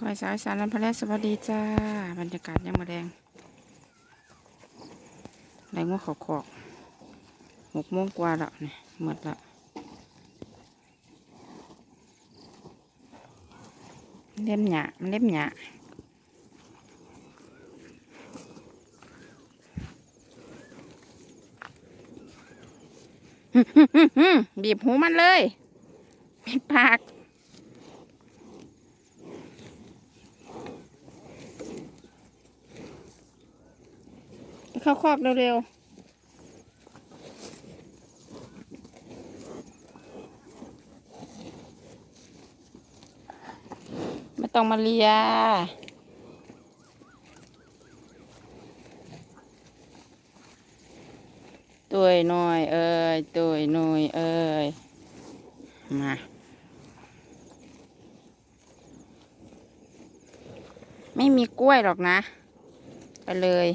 ก้อยสายสารนันพะแลสวัสดีจ้า บรรยากาศยังมาแดงแรงว่าขาขอกหกโมงกว่าแล้วเนี่ยหมดละเล่มหยาเล่มหยาบีบหูมันเลยปิดปาก เข้าคอกเร็วๆไม่ต้องมาเลียตัวหน่อยเอ้ยตัวหน่อยเอ้ยมาไม่มีกล้วยหรอกนะ ไปเลย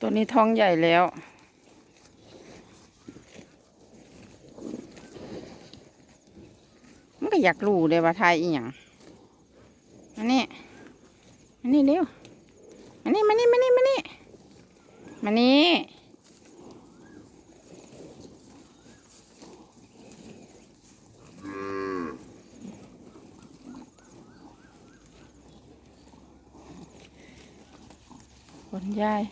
ตัวนี้ท้องใหญ่แล้ว มันก็อยากรู้เลยว่าทายอีหยังอันนี้อันนี้เร็วอันนี้มานี่มานี่มานี่มานี่คนยาย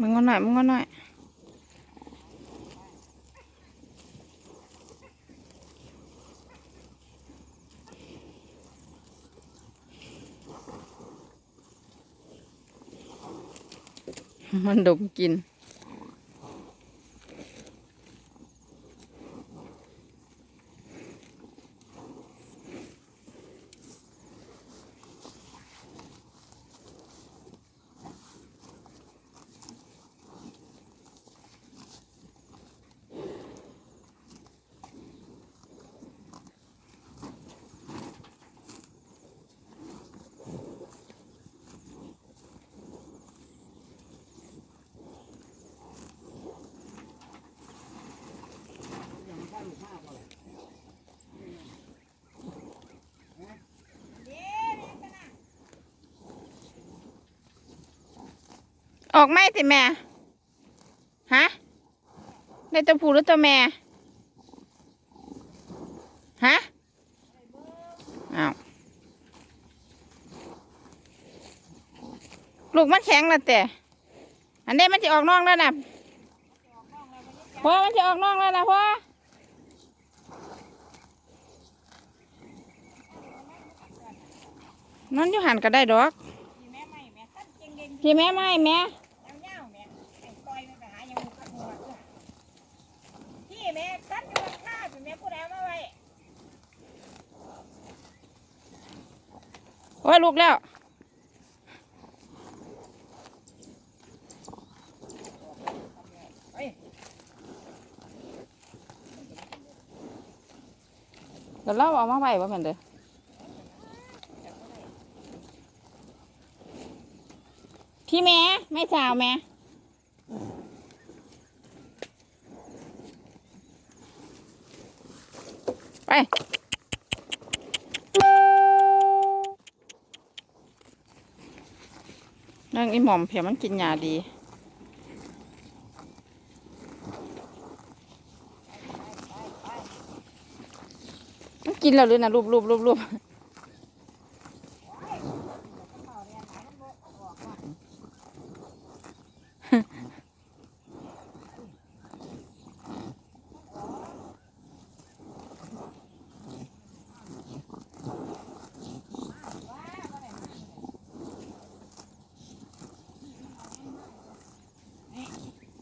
มึงก็หน่อยมึงก็หน่อยมันดมกิน ออกไหมสิแม่ ฮะ ได้ตัวผู้หรือตัวแม่ ฮะอ้าวลูกมันแข็งและแต่ อันนี้มันจะออกนอกแล้วนะพ่อมันจะออกนอกแล้วนะพ่อนั่นอยู่หันก็ได้ดอกพี่แม่ไม่แม่ตั้งเก่งเก่ง พี่แม่ไม่แม่ เงี้ยวๆแม่ไอ้ก้อยไม่ไปหายังมุกขัดหัวเด้อพี่แม่ตั้งอยู่ข้างข้าพี่แม่ผู้ใดเอามาไว้ โอ้ย ลูกแล้วเฮ้ยเดี๋ยวเราเอามาไว้บ่แม่นเด้อพี่แม่ไม่สาวแม่ไป อีหม่อมเพียมันกินยาดี มันกินแล้วหรือนะรูปรูปรูปรูป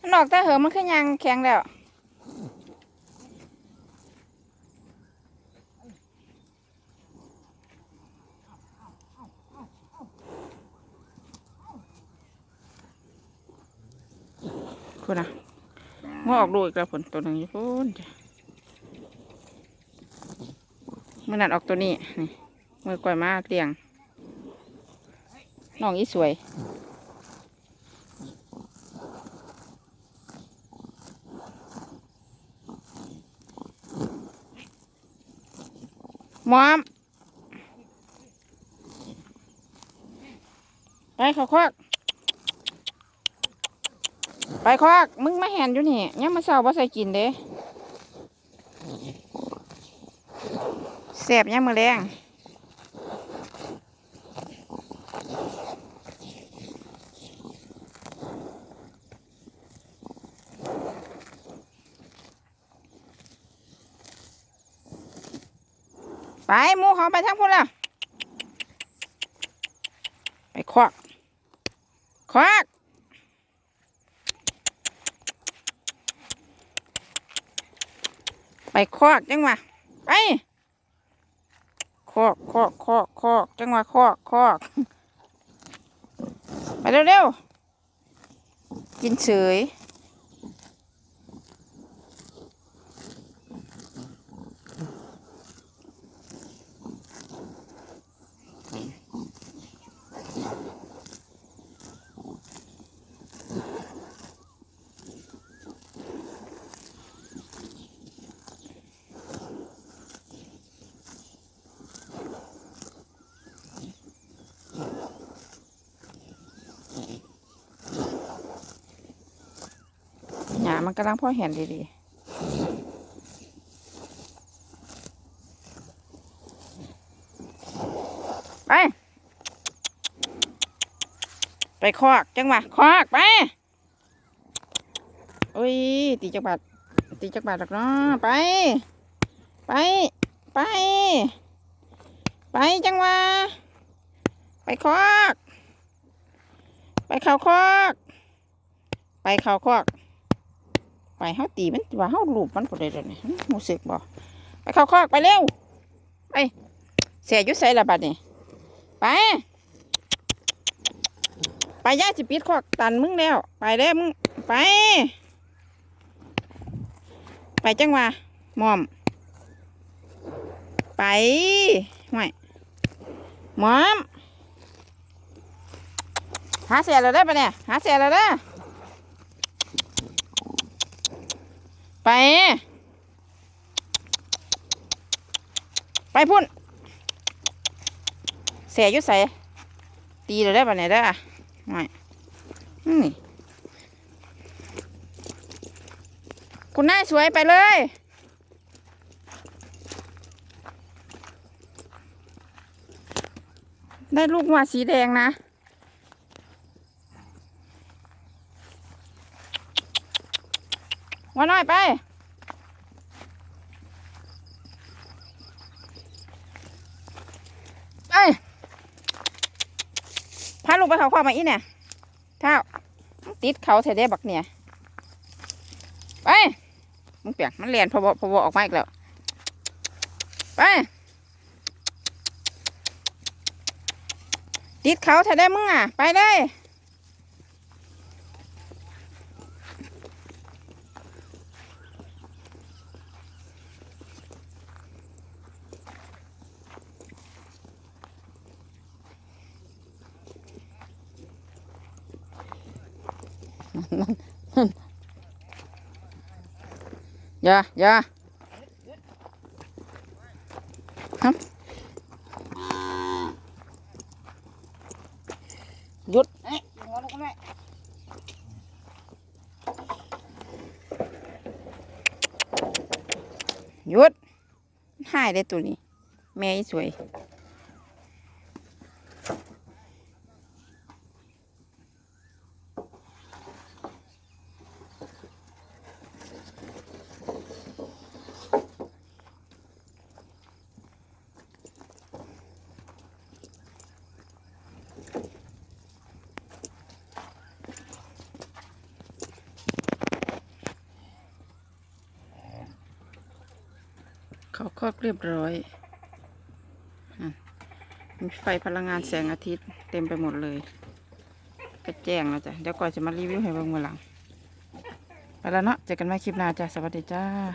นออกแต่เหอมันขึ้นยังแข็งแล้วคุณนะมื่อออกลูอีกแล้วผลตัวหนึ่งอยู่พูนจ้ะเมื่อนั้นออกตัวนี้นี่มือกล้วยมาเตียงน้องอีสวย มอม ไปขอควักไปควักมึงมาแหนอยู่นี่ยังมาเศร้าบ่ใส่กินเด้แสบยังมือแรง ไปมูเขาไปทั้งพุ่นละไปควักควักไปคอกจังหวะไปคอกคอกคอกคอกจังหวะคอกคอกไปเร็วๆกินเฉย มันกำลังพ่อเห็นดีๆไป ไปคอกจังหวะคอกไปโอ้ยตีจักบาทตีจักบาทหรอกเนาะไป ไป ไป ไปจังหวะไปคอก ไปเข้าคอก ไปเข้าคอก ไปเฮาตีมันว่าเฮาลูบมันพอได้แล้วนี่รู้สึกบ่ไปเข้าคอกไปเร็วไปเสียยู่ใส่ละบัดนี่ไป ไปย่าสิปิดคอกตันมึงแล้ว ไปเด้อมึงไป ไปจังหว่าหมอม ไปห่วยหมอม หาเสียแล้วได้ปะเนี่ยหาเสียแล้วได้ ไป ไปพุ่น เสียยู่ใส่ตีเลยได้ปะเนี่ยได้อไม่นี่คุณนายสวยไปเลย ได้ลูกหมาสีแดงนะ ว่าน้อยไป เอ้ยพาลูกไปเขาความมาอีเนี่ยเท้าติดเขาเทเดบักเนี่ย ไป มึงเปียกมันเรียนพอวพอวออกมาอีกแล้ว ไป ติดเขาเทเดมึงอะ ไปเลย อย่าอย่าครับหยุดเอ้ยหัวลูกแม่หยุดหายได้ตัวนี้ แม่สวย ครอบเรียบร้อยมีไฟพลังงานแสงอาทิตย์เต็มไปหมดเลยกระแจ้งแล้วจ้ะ เดี๋ยวก่อนจะมารีวิวให้เบิ่งเมื่อหลัง ไปแล้วเนาะ เจอกันใหม่คลิปหน้าจ้ะ สวัสดีจ้า